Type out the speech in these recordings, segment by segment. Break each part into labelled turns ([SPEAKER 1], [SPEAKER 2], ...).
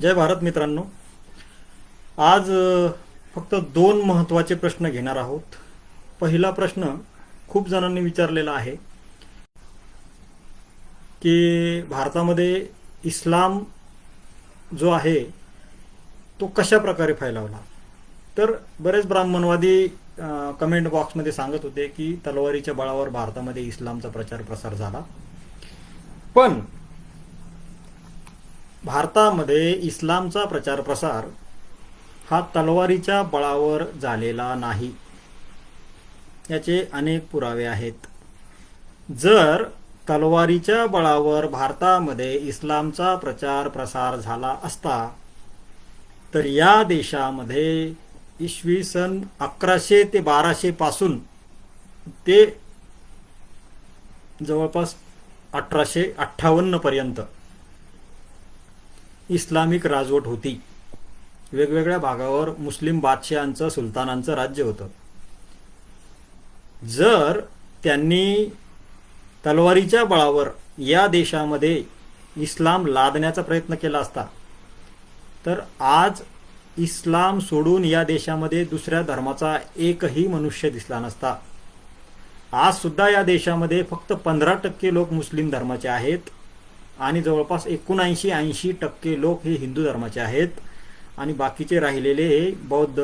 [SPEAKER 1] जय भारत मित्रांनो. आज फक्त दोन महत्त्वाचे प्रश्न घेणार आहोत. पहिला प्रश्न खूप जणांनी विचारलेला आहे की भारतामध्ये इस्लाम जो आहे तो कशा प्रकारे फैलावला? तर बरेच ब्राह्मणवादी कमेंट बॉक्समध्ये सांगत होते की तलवारीच्या बळावर भारतामध्ये इस्लामचा प्रचार प्रसार झाला. पण भारतामध्ये इस्लामचा प्रचार प्रसार हा तलवारीच्या बळावर झालेला नाही. याचे अनेक पुरावे आहेत. जर तलवारीच्या बळावर भारतामध्ये इस्लामचा प्रचार प्रसार झाला असता तर या देशामध्ये इसवी सन अकराशे ते बाराशे पासून ते जवळपास अठराशे अठ्ठावन्न पर्यंत इस्लामिक राजवट होती. वेगवेगळ्या भागावर मुस्लिम बादशहांचं सुलतानांचं राज्य होतं. जर त्यांनी तलवारीच्या बळावर या देशामध्ये इस्लाम लादण्याचा प्रयत्न केला असता तर आज इस्लाम सोडून या देशामध्ये दुसऱ्या धर्माचा एकही मनुष्य दिसला नसता. आज सुद्धा या देशामध्ये फक्त पंधरा टक्के लोक मुस्लिम धर्माचे आहेत. आणि जवळपास एकोणऐंशी ऐंशी टक्के लोक हे हिंदू धर्माचे आहेत. आणि बाकीचे राहिलेले हे बौद्ध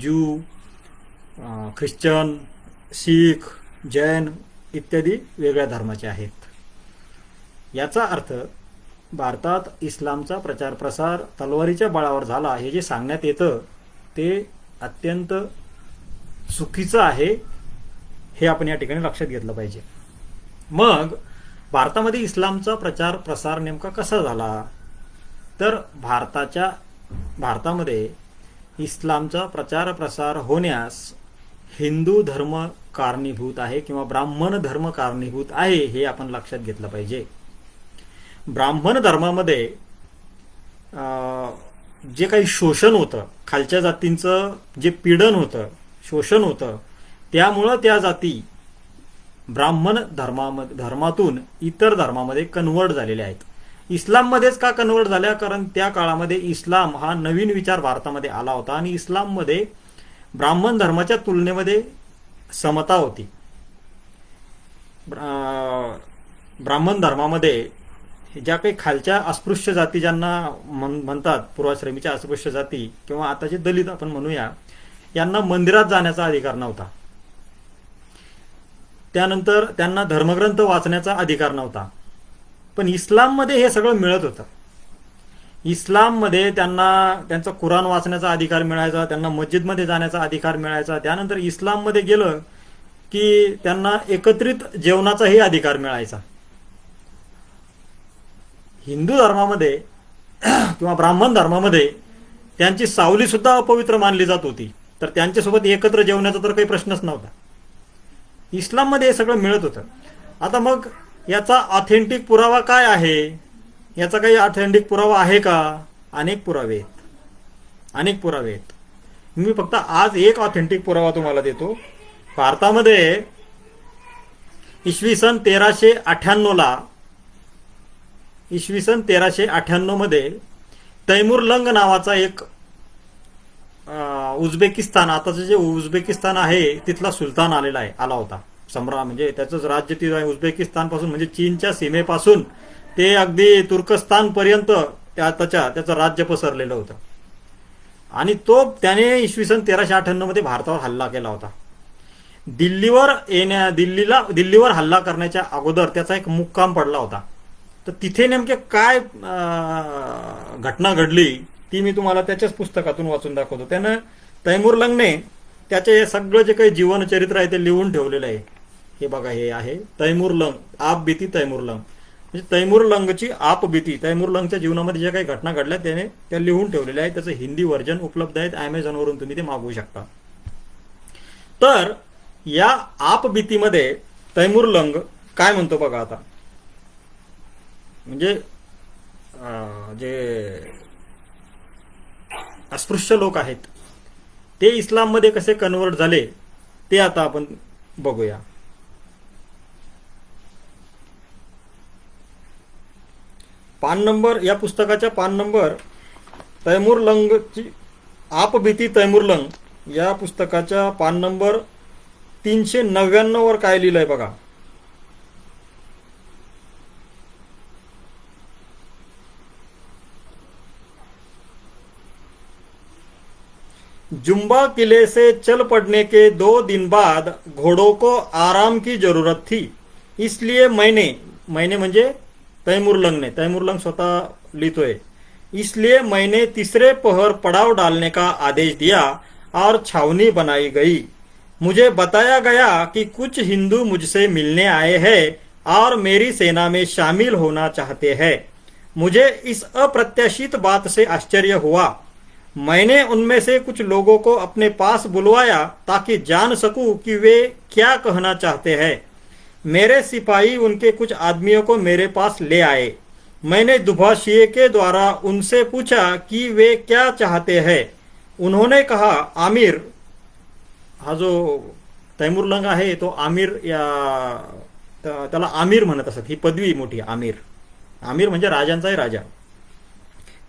[SPEAKER 1] ज्यू ख्रिश्चन शीख जैन इत्यादी वेगळ्या धर्माचे आहेत. याचा अर्थ भारतात इस्लामचा प्रचार प्रसार तलवारीच्या बळावर झाला हे जे सांगण्यात येतं ते अत्यंत चुकीचं आहे हे आपण या ठिकाणी लक्षात घेतलं पाहिजे. मग भारतामध्ये इस्लामचा प्रचार प्रसार नेमका कसा झाला? तर भारताच्या भारतामध्ये इस्लामचा प्रचार प्रसार होण्यास हिंदू धर्म कारणीभूत आहे किंवा ब्राह्मण धर्म कारणीभूत आहे हे आपण लक्षात घेतलं पाहिजे. ब्राह्मण धर्मामध्ये जे काही शोषण होतं खालच्या जातींचं जे पीडन होतं शोषण होतं त्यामुळं त्या जाती ब्राह्मण धर्मामध्ये धर्मातून इतर धर्मामध्ये कन्वर्ट झालेले आहेत. इस्लाममध्येच का कन्वर्ट झाल्या? कारण त्या काळामध्ये इस्लाम हा नवीन विचार भारतामध्ये आला होता आणि इस्लाममध्ये ब्राह्मण धर्माच्या तुलनेमध्ये समता होती. ब्रा- ब्राह्मण धर्मामध्ये ज्या काही खालच्या अस्पृश्य जाती ज्यांना म्हण- म्हणतात पूर्वाश्रमीच्या अस्पृश्य जाती किंवा आताचे दलित आपण म्हणूया यांना मंदिरात जाण्याचा अधिकार नव्हता. त्यानंतर त्यांना धर्मग्रंथ वाचण्याचा अधिकार नव्हता. पण इस्लाममध्ये हे सगळं मिळत होतं. इस्लाममध्ये त्यांना त्यांचा कुराण वाचण्याचा अधिकार मिळायचा त्यांना मस्जिदमध्ये जाण्याचा अधिकार मिळायचा. त्यानंतर इस्लाममध्ये गेलं की त्यांना एकत्रित जेवणाचाही अधिकार मिळायचा. हिंदू धर्मामध्ये किंवा ब्राह्मण धर्मामध्ये त्यांची सावली सुद्धा अपवित्र मानली जात होती. तर त्यांच्यासोबत एकत्र जेवण्याचा तर काही प्रश्नच नव्हता. इस्लाममध्ये हे सगळं मिळत होतं. आता मग याचा ऑथेंटिक पुरावा काय आहे? याचा काही ऑथेंटिक पुरावा आहे का? अनेक पुरावे आहेत. अनेक पुरावे आहेत. मी फक्त आज एक ऑथेंटिक पुरावा तुम्हाला देतो. भारतामध्ये इसवी सन तेराशे अठ्ठ्याण्णवला इसवी सन तेराशे अठ्ठ्याण्णवमध्ये तैमूर लंग नावाचा एक उझबेकिस्तान आताचं जे उझबेकिस्तान आहे तिथला सुलतान आलेला आहे आला होता. सम्राट म्हणजे त्याचंच राज्य तिथं आहे उझबेकिस्तानपासून म्हणजे चीनच्या सीमेपासून ते अगदी तुर्कस्तान पर्यंत त्या त्याच्या त्याचं राज्य पसरलेलं होतं. आणि तो त्याने इसवी सन तेराशे अठ्ठ्याण्णवमध्ये भारतावर हल्ला केला होता. दिल्लीवर येण्या दिल्लीला दिल्लीवर हल्ला करण्याच्या अगोदर त्याचा एक मुक्काम पडला होता. तर तिथे नेमके काय घटना घडली ती मी तुम्हाला त्याच्याच पुस्तकातून वाचून दाखवतो. त्यानं तैमूर लंगने त्याचे हे सगळं जे काही जीवनचरित्र आहे ते लिहून ठेवलेलं आहे. हे बघा हे आहे तैमूर लंग आप भीती तैमूर लंग. म्हणजे तैमूर लंगची आप भीती तैमूर लंगच्या जीवनामध्ये ज्या काही घटना घडल्या त्याने त्या लिहून ठेवलेल्या आहेत. त्याचं हिंदी व्हर्जन उपलब्ध आहेत अमेझॉनवरून तुम्ही ते मागवू शकता. तर या आप भीतीमध्ये तैमूर लंग काय म्हणतो बघा आता? म्हणजे जे अस्पृश्य लोक आहेत ते इस्लाममध्ये कसे कन्वर्ट झाले ते आता आपण बघूया. पान नंबर या पुस्तकाच्या पान नंबर तैमूरलंगची आपभीती तैमूरलंग या पुस्तकाच्या पान नंबर तीनशे नव्याण्णववर काय लिहिलंय बघा. जुम्बा किले से चल पड़ने के दो दिन बाद घोड़ों को आराम की ज़रूरत थी। इसलिए मैंने मैंने म्हणजे तैमूरलंग ने तैमूरलंग स्वतः लिहितोय इसलिए मैंने तीसरे पहर पड़ाव डालने का आदेश दिया और छावनी बनाई गई। मुझे बताया गया कि कुछ हिंदू मुझसे मिलने आए हैं और मेरी सेना में शामिल होना चाहते हैं। मुझे इस अप्रत्याशित बात से आश्चर्य हुआ। मैंने उनमें से कुछ लोगों को अपने पास बुलवाया ताकि जान सकूँ कि वे क्या कहना चाहते हैं। मेरे सिपाही उनके कुछ आदमियों को मेरे पास ले आए। मैंने दुभाषिए के द्वारा उनसे पूछा कि वे क्या चाहते हैं। उन्होंने कहा, आमिर, हा जो तैमूरलंग आहे तो आमिर या आमिर म्हणत ही पदवी मोठी आमिर. आमिर राजा.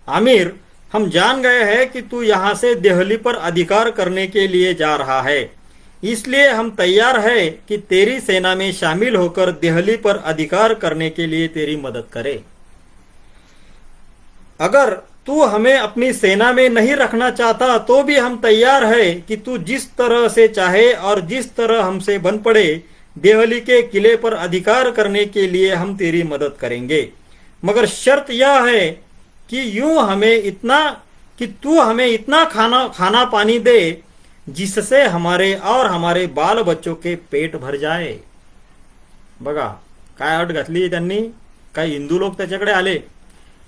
[SPEAKER 1] आमिर हम जान गए हैं कि तू यहाँ से देहली पर अधिकार करने के लिए जा रहा है। इसलिए हम तैयार है कि तेरी सेना में शामिल होकर देहली पर अधिकार करने के लिए तेरी मदद करे। अगर तू हमें अपनी सेना में नहीं रखना चाहता तो भी हम तैयार है कि तू जिस तरह से चाहे और जिस तरह हमसे बन पड़े, देहली के किले पर अधिकार करने के लिए हम तेरी मदद करेंगे। मगर शर्त यह है कि यूं हमें इतना कि तू हमें इतना खाना खाना पानी दे जिससे हमारे और हमारे बाल बच्चों के पेट भर जाए। बघा काय अट घातली त्यांनी? काही हिंदू लोक त्याच्याकडे आले?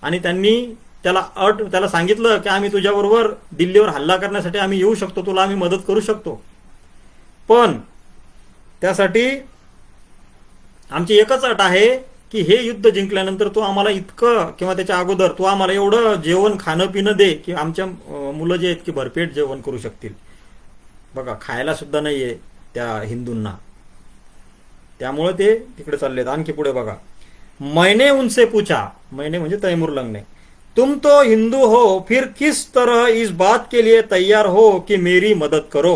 [SPEAKER 1] आणि त्यांनी त्याला अट त्याला सांगितलं की आम्ही तुझ्याबरोबर दिल्लीवर हल्ला करण्यासाठी आम्ही येऊ शकतो तुला आम्ही मदत करू शकतो. पण त्यासाठी आमची एकच अट आहे की हे युद्ध जिंकल्यानंतर तू आम्हाला इतकं किंवा त्याच्या अगोदर तू आम्हाला एवढं जेवण खाणं पिणं दे की आमच्या मुलं जे आहेत की भरपेट जेवण करू शकतील. बघा खायला सुद्धा नाहीये त्या हिंदूंना. त्यामुळे ते तिकडे चाललेत. आणखी पुढे बघा. मैने उनसे पूछा. मैने म्हणजे तैमूरलंग ने तुम तो हिंदू हो फिर किस तरह इस बात के लिए तैयार हो कि मेरी मदद करो?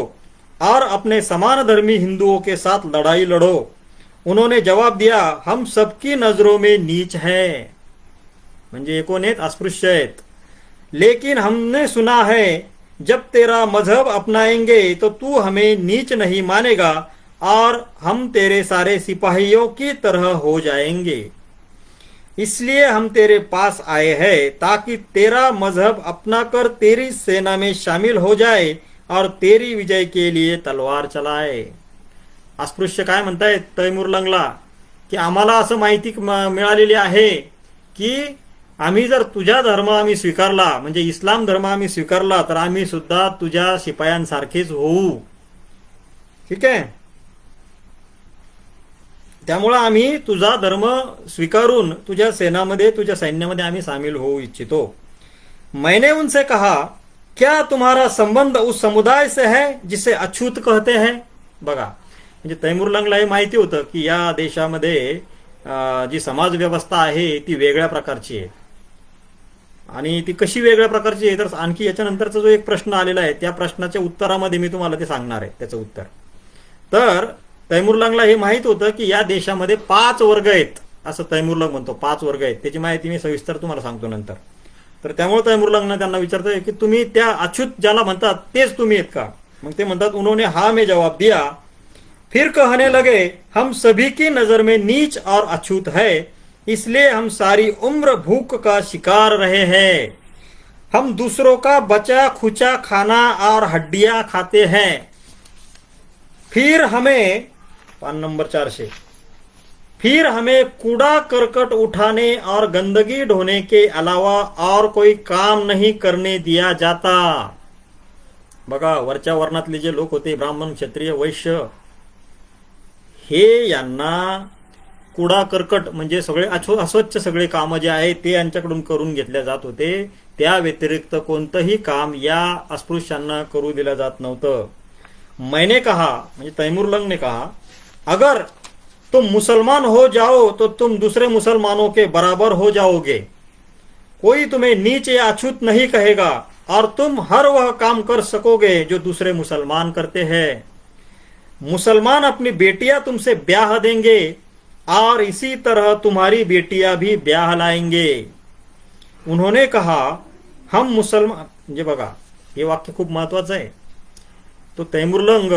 [SPEAKER 1] और अपने समान धर्मी हिंदुओं के साथ लड़ाई लड़ो। उन्होंने जवाब दिया, हम सबकी नज़रों में नीच है। म्हणजे कोण अस्पृश्य आहेत लेकिन हमने सुना है, जब तेरा मज़हब अपनाएँगे तो तू हमें नीच नहीं मानेगा, और हम तेरे सारे सिपाहियों की तरह हो जाएँगे। इसलिए हम तेरे पास आए हैं, ताकि तेरा मज़हब अपना कर तेरी सेना में शामिल हो जाए, और तेरी विजय के लिए तलवार चलाए। अस्पृश्य काय म्हणतायत? तैमुरलंगला की आम्हाला असं माहिती मिळालेली आहे की आम्ही जर तुझा धर्म आम्ही स्वीकारला म्हणजे इस्लाम धर्म आम्ही स्वीकारला तर आम्ही सुद्धा तुझ्या शिपायांसारखेच होऊ. ठीक आहे? त्यामुळं आम्ही तुझा धर्म स्वीकारून तुझ्या सेनामध्ये तुझ्या सैन्यामध्ये आम्ही सामील होऊ इच्छितो. मैंने उनसे कहा क्या तुम्हारा संबंध उस समुदाय से है जिसे अछूत कहते हैं? बघा. म्हणजे तैमुरलंगला हे माहिती होतं की या देशामध्ये जी समाज व्यवस्था आहे ती वेगळ्या प्रकारची आहे. आणि ती कशी वेगळ्या प्रकारची आहे तर आणखी याच्यानंतरचा जो एक प्रश्न आलेला आहे त्या प्रश्नाच्या उत्तरामध्ये मी तुम्हाला ते सांगणार आहे त्याचं उत्तर. तर तैमुरलंगला हे माहीत होतं की या देशामध्ये पाच वर्ग आहेत असं तैमुरलंग म्हणतो पाच वर्ग आहेत. त्याची माहिती मी सविस्तर तुम्हाला सांगतो नंतर. तर त्यामुळे तैमुरलंगनं त्यांना विचारतोय की तुम्ही त्या अच्युत ज्याला म्हणतात तेच तुम्ही आहेत का? मग ते म्हणतात उन्होंने हा मे जवाब दिया फिर कहने लगे, हम सभी की नज़र में नीच और अछूत है, इसलिए हम सारी उम्र भूख का शिकार रहे हैं। हम दूसरों का बचा खुचा खाना और हड्डियाँ खाते हैं। फिर हमें पान नंबर चार से, फिर हमें कूड़ा करकट उठाने और गंदगी ढोने के अलावा और कोई काम नहीं करने दिया जाता। बघा, वरच्या वर्णातले जे लोक होते, ब्राह्मण, क्षत्रिय, वैश्य हे यांना कुडा कर्कट म्हणजे सगळे अछो अस्वच्छ सगळे कामं जे आहे ते यांच्याकडून करून घेतले जात होते. त्या व्यतिरिक्त कोणतंही काम या अस्पृश्यांना करू दिलं जात नव्हतं. मैंने कहा म्हणजे तैमूरलंग ने कहा अगर तुम मुसलमान हो जाओ तो तुम दूसरे मुसलमानों के बराबर हो जाओगे. कोई तुम्हें नीच या अछूत नहीं कहेगा और तुम हर वह काम कर सकोगे जो दूसरे मुसलमान करते हैं। मुसलमान अपनी बेटियां तुमसे ब्याह देंगे और इसी तरह तुम्हारी बेटियां भी ब्याह लाएंगे। उन्होंने कहा हम मुसलमान म्हणजे बघा हे वाक्य खूप महत्वाचं आहे. तो तैमुरलंग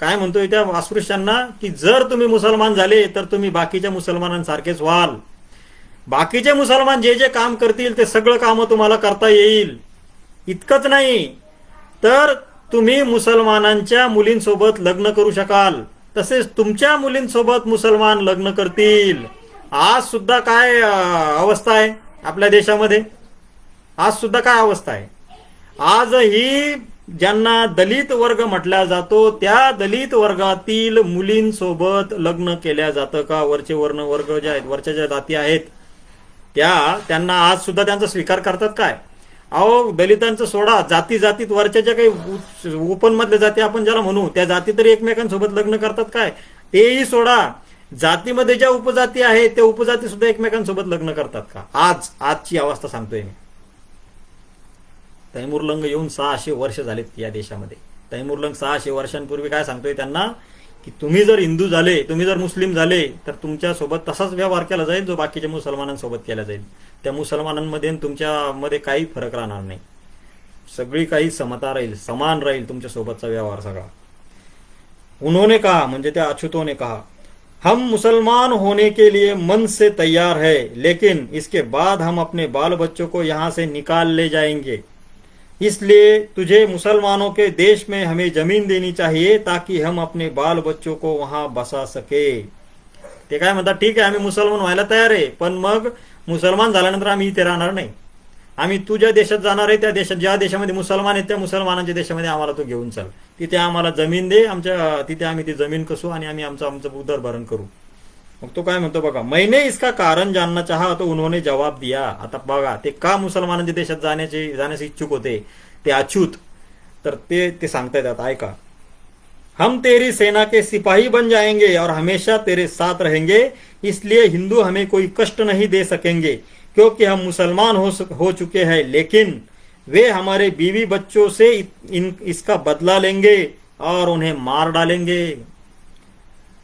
[SPEAKER 1] काय म्हणतोय त्या अस्पृश्यांना की जर तुम्ही मुसलमान झाले तर तुम्ही बाकीच्या मुसलमानांसारखेच व्हाल. बाकीचे मुसलमान जे जे काम करतील ते सगळं कामं तुम्हाला करता येईल. इतकंच नाही तर तुम्ही मुसलमानांच्या मुलींसोबत लग्न करू शकाल. तसेच तुमच्या मुलींसोबत मुसलमान लग्न करतील. आज सुद्धा काय अवस्था आहे आपल्या देशामध्ये? आज सुद्धा काय अवस्था आहे? आजही ज्यांना दलित वर्ग म्हटला जातो त्या दलित वर्गातील मुलींसोबत लग्न केल्या जातं का? वरचे वर्ण वर्ग जे आहेत वरच्या ज्या जाती आहेत त्या त्यांना आज सुद्धा त्यांचा स्वीकार करतात काय? अहो दलितांचं सोडा. जाती जातीत वरच्या ज्या काही ओपन मधल्या जाती आपण ज्याला म्हणू त्या जाती तरी एकमेकांसोबत लग्न करतात काय? तेही सोडा. जातीमध्ये ज्या उपजाती आहेत त्या उपजाती सुद्धा एकमेकांसोबत लग्न करतात का? आज आजची अवस्था सांगतोय मी. तैमुरलंग येऊन सहाशे वर्ष झालेत या देशामध्ये. तैमुरलंग सहाशे वर्षांपूर्वी काय सांगतोय त्यांना? की तुम्ही जर हिंदू झाले तुम्ही जर मुस्लिम झाले तर तुमच्यासोबत तसाच व्यवहार केला जाईल जो बाकीच्या मुसलमानांसोबत केला जाईल. त्या मुसलमानांमध्ये तुमच्यामध्ये काही फरक राहणार नाही. सगळी काही समता राहील समान राहील तुमच्या सोबतचा व्यवहार सगळा. उन्होंने कहा म्हणजे त्या अछूतों ने कहा हम मुसलमान होने के लिए मन से तैयार है लेकिन इसके बाद हम अपने बाल बच्चों को यहाँ से निकाल ले जाएंगे. इसलिए तुझे मुसलमानों के देश में हमें जमीन देनी चाहिए ताकि हम अपने बाल बच्चों को वहां बसा सके। ते काय म्हणतात ठीक आहे आम्ही मुसलमान व्हायला तयार आहे पण मग मुसलमान झाल्यानंतर आम्ही इथे राहणार नाही. आम्ही तू ज्या देशात जाणार आहे त्या देशात ज्या देशामध्ये मुसलमान आहेत त्या मुसलमानांच्या देशामध्ये आम्हाला तो घेऊन चल. तिथे आम्हाला जमीन दे आमच्या तिथे आम्ही ती जमीन कसू आणि आम्ही आमचं आमचं उदरभरण करू. मग तो काय म्हणतो बघा, मैंने इसका कारण जानना चाहा तो उन्होंने जवाब दिया. आता बघा, ते का मुसलमानांच्या देशात जाण्याचे, जाण्यास इच्छुक होते? ते अछूत तर ते ते सांगतायत आता, ऐका. हम तेरी सेना के सिपाही बन जाएँगे और हमेशा तेरे साथ रहेंगे, इसलिए हिंदू हमें कोई कष्ट नहीं दे सकेंगे, क्योंकि हम मुसलमान हो हो चुके हैं, लेकिन वे हमारे बीवी बच्चों से इन, इसका बदला लेंगे और उन्हें मार डालेंगे।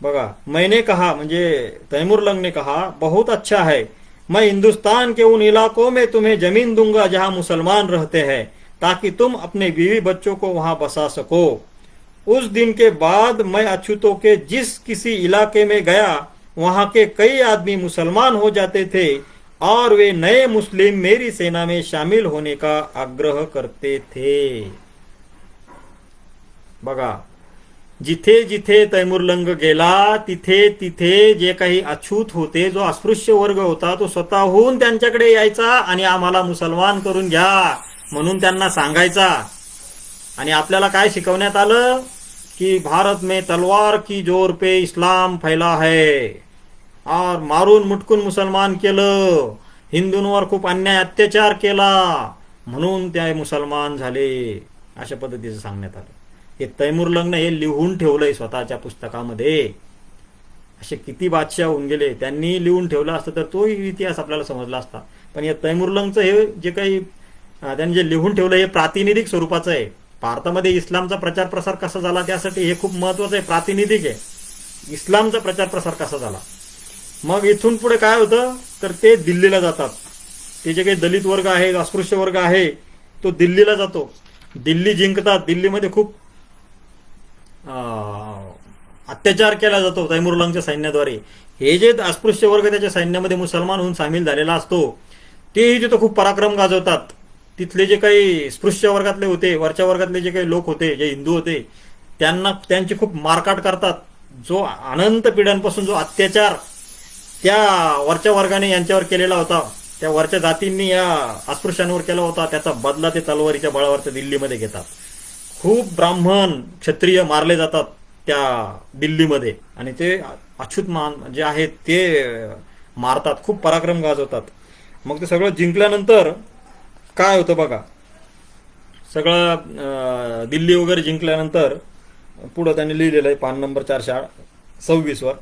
[SPEAKER 1] बघा मैंने कहा म्हणजे तैमुरलंग ने कहा, बहुत अच्छा है। मैं हिंदुस्तान के उन इलाकों में तुम्हें ज़मीन दूँगा जहाँ मुसलमान रहते हैं, ताकि तुम अपने बीवी बच्चों को वहाँ बसा सको। उस दिन के बाद मैं अछूतों के जिस किसी इलाके में गया, वहाँ के कई आदमी मुसलमान हो जाते थे, और वे नए मुस्लिम मेरी सेना में शामिल होने का आग्रह करते थे। बघा जिथे जिथे तैमुरलंग गेला तिथे तिथे जे काही अछूत होते जो अस्पृश्य वर्ग होता तो स्वतःहून त्यांच्याकडे यायचा आणि आम्हाला मुसलमान करून घ्या म्हणून त्यांना सांगायचा. आणि आपल्याला काय शिकवण्यात आलं? की भारत में तलवार की जोर पे इस्लाम फैला है. और मारून मुटकून मुसलमान केलं. हिंदूंवर खूप अन्याय अत्याचार केला. म्हणून ते मुसलमान झाले. अशा पद्धतीचं सांगण्यात आलं. हे तैमुरलंगनं हे लिहून ठेवलंय स्वतःच्या पुस्तकामध्ये. असे किती बादशाह होऊन गेले. त्यांनी लिहून ठेवलं असतं तर तोही इतिहास आपल्याला समजला असता. पण या तैमुरलंगचं हे जे काही त्यांनी जे लिहून ठेवलं हे प्रातिनिधिक स्वरूपाचं आहे. भारतामध्ये इस्लामचा प्रचार प्रसार कसा झाला त्यासाठी हे खूप महत्वाचं आहे. प्रातिनिधिक आहे. इस्लामचा प्रचार प्रसार कसा झाला? मग इथून पुढे काय होतं? तर ते दिल्लीला जातात. ते जे काही दलित वर्ग आहे अस्पृश्य वर्ग आहे तो दिल्लीला जातो. दिल्ली जिंकतात. दिल्लीमध्ये खूप अत्याचार केला जातो तैमुरलांगच्या सैन्याद्वारे. हे जे अस्पृश्य वर्ग त्याच्या सैन्यामध्ये मुसलमान होऊन सामील झालेला असतो तेही तिथं खूप पराक्रम गाजवतात. तिथले जे काही स्पृश्य वर्गातले होते वरच्या वर्गातले जे काही लोक होते जे हिंदू होते त्यांना त्यांची खूप मारकाट करतात. जो अनंत पिढ्यांपासून जो अत्याचार त्या वरच्या वर्गाने यांच्यावर केलेला होता त्या वरच्या जातींनी या अस्पृश्यांवर केला होता त्याचा बदला ते तलवारीच्या बळावर दिल्लीमध्ये घेतात. खूप ब्राह्मण क्षत्रिय मारले जातात त्या दिल्लीमध्ये. आणि ते अछूत मान जे आहेत ते मारतात खूप पराक्रम गाजवतात. मग ते सगळं जिंकल्यानंतर काय होतं बघा? सगळं दिल्ली वगैरे जिंकल्यानंतर पुढं त्यांनी लिहिलेलं आहे पान नंबर चारशे सव्वीसवर.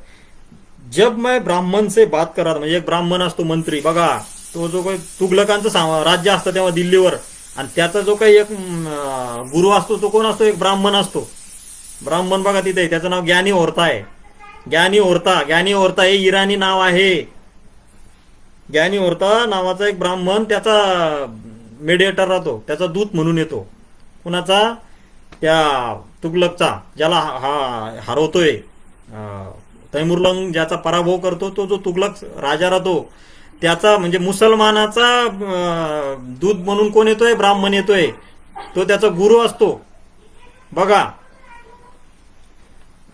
[SPEAKER 1] जब मैं ब्राह्मण से बात करा म्हणजे एक ब्राह्मण असतो मंत्री. बघा तो जो काही तुगलकांचं राज्य असतं तेव्हा दिल्लीवर आणि त्याचा जो काही एक गुरु असतो तो कोण असतो? एक ब्राह्मण असतो. ब्राह्मण बघा तिथे त्याचं नाव ज्ञानी ओरता आहे. ज्ञानी ओरता ज्ञानी ओरता हे इराणी नाव आहे. ज्ञानी ओरता नावाचा एक ब्राह्मण त्याचा मेडिएटर राहतो. त्याचा दूत म्हणून येतो. कुणाचा? त्या तुगलकचा ज्याला हा हरवतोय. तैमुरलंग ज्याचा पराभव करतो तो जो तुगलक राजा राहतो त्याचा म्हणजे मुसलमानाचा दूध म्हणून कोण येतोय? ब्राह्मण येतोय. तो त्याचा गुरु असतो. बघा.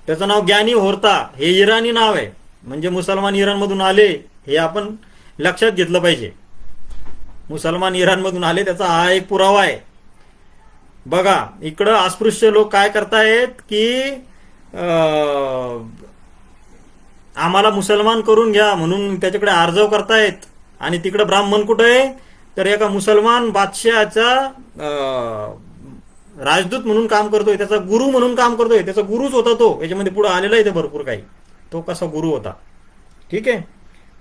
[SPEAKER 1] त्याचं नाव ज्ञानी होरता. हे इराणी नाव आहे. म्हणजे मुसलमान इराणमधून आले हे आपण लक्षात घेतलं पाहिजे. मुसलमान इराणमधून आले त्याचा हा एक पुरावा आहे. बघा इकडं अस्पृश्य लोक काय करतायत की आम्हाला मुसलमान करून घ्या म्हणून त्याच्याकडे अर्जव करतायत. आणि तिकडे ब्राह्मण कुठं आहे? तर एका मुसलमान बादशहाचा राजदूत म्हणून काम करतोय. त्याचा गुरु म्हणून काम करतोय. त्याचा गुरुच होता तो. याच्यामध्ये पुढे आलेला आहे ते भरपूर काही. तो कसा गुरु होता? ठीक आहे?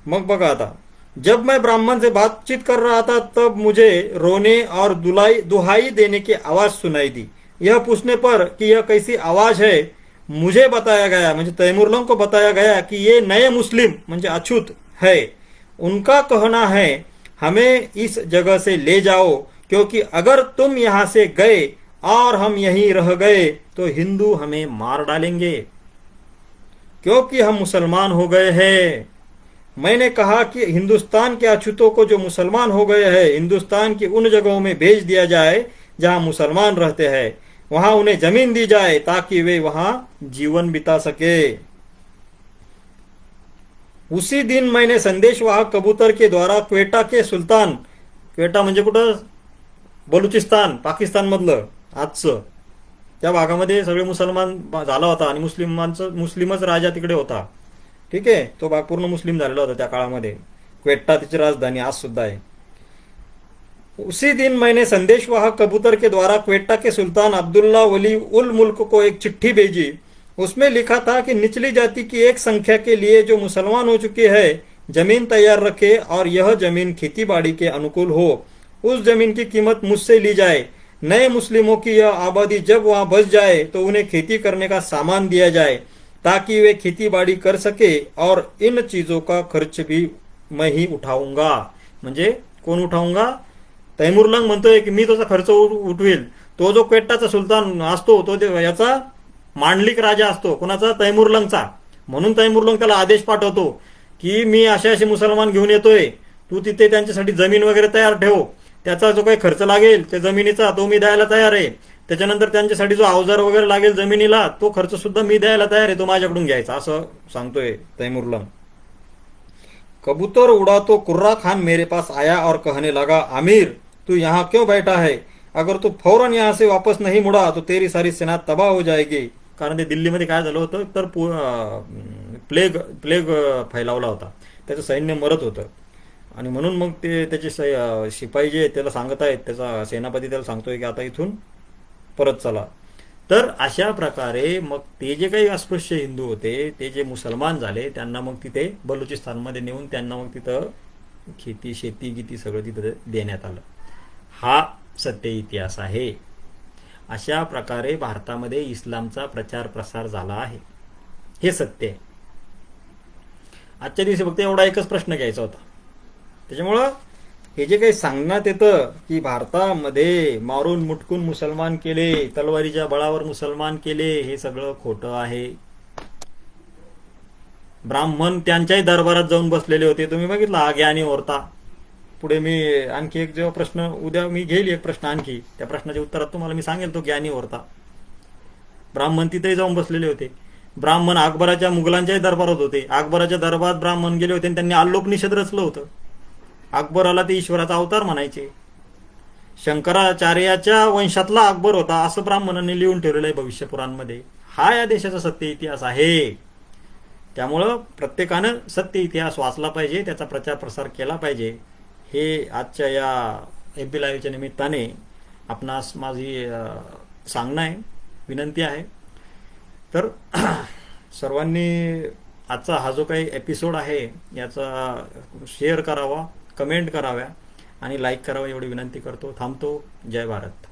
[SPEAKER 1] मग बघा आता. जब मैं ब्राह्मण से बातचीत कर रहा था तब मुझे रोने और दुलाई दुहाई देने की आवाज सुनाई दी. यह पूछने पर कि यह कैसी आवाज है? मुझे बताया गया म्हणजे तैमुरलों को बताया गया कि ये नए मुस्लिम म्हणजे अछूत है। उनका कहना है, हमें इस जगह से ले जाओ, क्योंकि अगर तुम यहाँ से गए और हम यहीं रह गए तो हिंदू हमें मार डालेंगे। क्योंकि हम मुसलमान हो गए हैं। मैंने कहा कि हिंदुस्तान के अछूतों को जो मुसलमान हो गए हैं, हिंदुस्तान की उन जगहों में भेज दिया जाए जहाँ मुसलमान रहते हैं। वहां उन्हें जमीन दी जाए ताकि वे वहां जीवन बिता सके। उसी दिन मैंने संदेशवाहक कबूतर के द्वारा क्वेटा के सुलतान क्वेटा म्हणजे कुठं? बलुचिस्तान पाकिस्तान मधलं आजचं. त्या भागामध्ये सगळे मुसलमान झाला होता आणि मुस्लिमांचं मुस्लिमच राजा तिकडे होता. ठीक आहे? तो भाग पूर्ण मुस्लिम झालेला होता त्या काळामध्ये. क्वेट्टा तिची राजधानी आज सुद्धा आहे. उसी दिन मैंने संदेशवाहक कबूतर के द्वारा क्वेटा के सुल्तान अब्दुल्ला वली उल मुल्क को एक चिट्ठी भेजी। उसमें लिखा था कि निचली जाति की एक संख्या के लिए जो मुसलमान हो चुके हैं, ज़मीन तैयार रखे और यह ज़मीन खेती बाड़ी के अनुकूल हो। उस ज़मीन की कीमत मुझसे ली जाए। नए मुस्लिमों की यह आबादी जब वहाँ बस जाए तो उन्हें खेती करने का सामान दिया जाए, ताकि वे खेती बाड़ी कर सके और इन चीज़ों का खर्च भी मैं ही उठाऊँगा। म्हणजे कोण उठाऊँगा? तैमुरलंग म्हणतोय की मी त्याचा खर्च उठवेल. तो जो क्वेट्टाचा सुलतान असतो तो याचा मांडलिक राजा असतो कोणाचा? तैमुरलंगचा म्हणून तैमुरलंग त्याला आदेश पाठवतो की मी असे असे मुसलमान घेऊन येतोय. तू तिथे त्यांच्यासाठी जमीन वगैरे तयार ठेव. त्याचा जो काही खर्च लागेल त्या जमिनीचा तो मी द्यायला तयार आहे. त्याच्यानंतर त्यांच्यासाठी जो अवजार वगैरे लागेल जमिनीला तो खर्च सुद्धा मी द्यायला तयार आहे तो माझ्याकडून घ्यायचा असं सांगतोय तैमुरलंग कबूतर उड़ा तो कुर्रा खान मेरे पास आया और कहने लगा आमिर तू यहाँ क्यों बैठा है? अगर तू फौरन यहाँ से वापस नहीं मुड़ा तो तेरी सारी सेना तबाह हो जाएगी। कारण ते दिल्लीमध्ये काय झालं होतं तर पु- प्लेग प्लेग फैलावला होता. त्याचं सैन्य मरत होतं. आणि म्हणून मग ते त्याचे शिपाई जे त्याला सांगत आहेत त्याचा सेनापती त्याला सांगतोय की आता इथून परत चला. तर अशा प्रकारे मग ते जे काही अस्पृश्य हिंदू होते ते जे मुसलमान झाले त्यांना मग तिथे बलुचिस्तानमध्ये नेऊन त्यांना मग तिथं खेती शेती गीती सगळं तिथं देण्यात आलं. हा सत्य इतिहास आहे. अशा प्रकारे भारतामध्ये इस्लामचा प्रचार प्रसार झाला आहे. हे सत्य आहे. आजच्या दिवशी फक्त एवढा एकच प्रश्न घ्यायचा होता. त्याच्यामुळं हे जे काही सांगण्यात येतं की भारतामध्ये मारून मुटकून मुसलमान केले तलवारीच्या बळावर मुसलमान केले हे सगळं खोटं आहे. ब्राह्मण त्यांच्याही दरबारात जाऊन बसलेले होते. तुम्ही बघितला हा ज्ञानी ओरता. पुढे मी आणखी एक जेव्हा प्रश्न उद्या मी घेईल एक प्रश्न आणखी. त्या प्रश्नाच्या उत्तरात तुम्हाला मी सांगेल तो ज्ञानी ओरता. ब्राह्मण तिथेही जाऊन बसलेले होते. ब्राह्मण अकबराच्या मुघलांच्याही दरबारात होते. अकबराच्या दरबारात ब्राह्मण गेले होते आणि त्यांनी आल्लोक निषेध रचलं होतं. अकबराला ते ईश्वराचा अवतार म्हणायचे. शंकराचार्याच्या वंशातला अकबर होता असं ब्राह्मणांनी लिहून ठेवलेलं आहे भविष्यपुराणमध्ये. हा या देशाचा सत्य इतिहास आहे. त्यामुळं प्रत्येकानं सत्य इतिहास वाचला पाहिजे त्याचा प्रचार प्रसार केला पाहिजे. हे आजच्या या एफ बी लाईव्हच्या निमित्ताने आपणास माझी सांगणं आहे विनंती आहे. तर सर्वांनी आजचा हा जो काही एपिसोड आहे याचा शेअर करावा. कमेंट कराव्या आणि लाईक करावं एवढी विनंती करतो. थांबतो. जय भारत.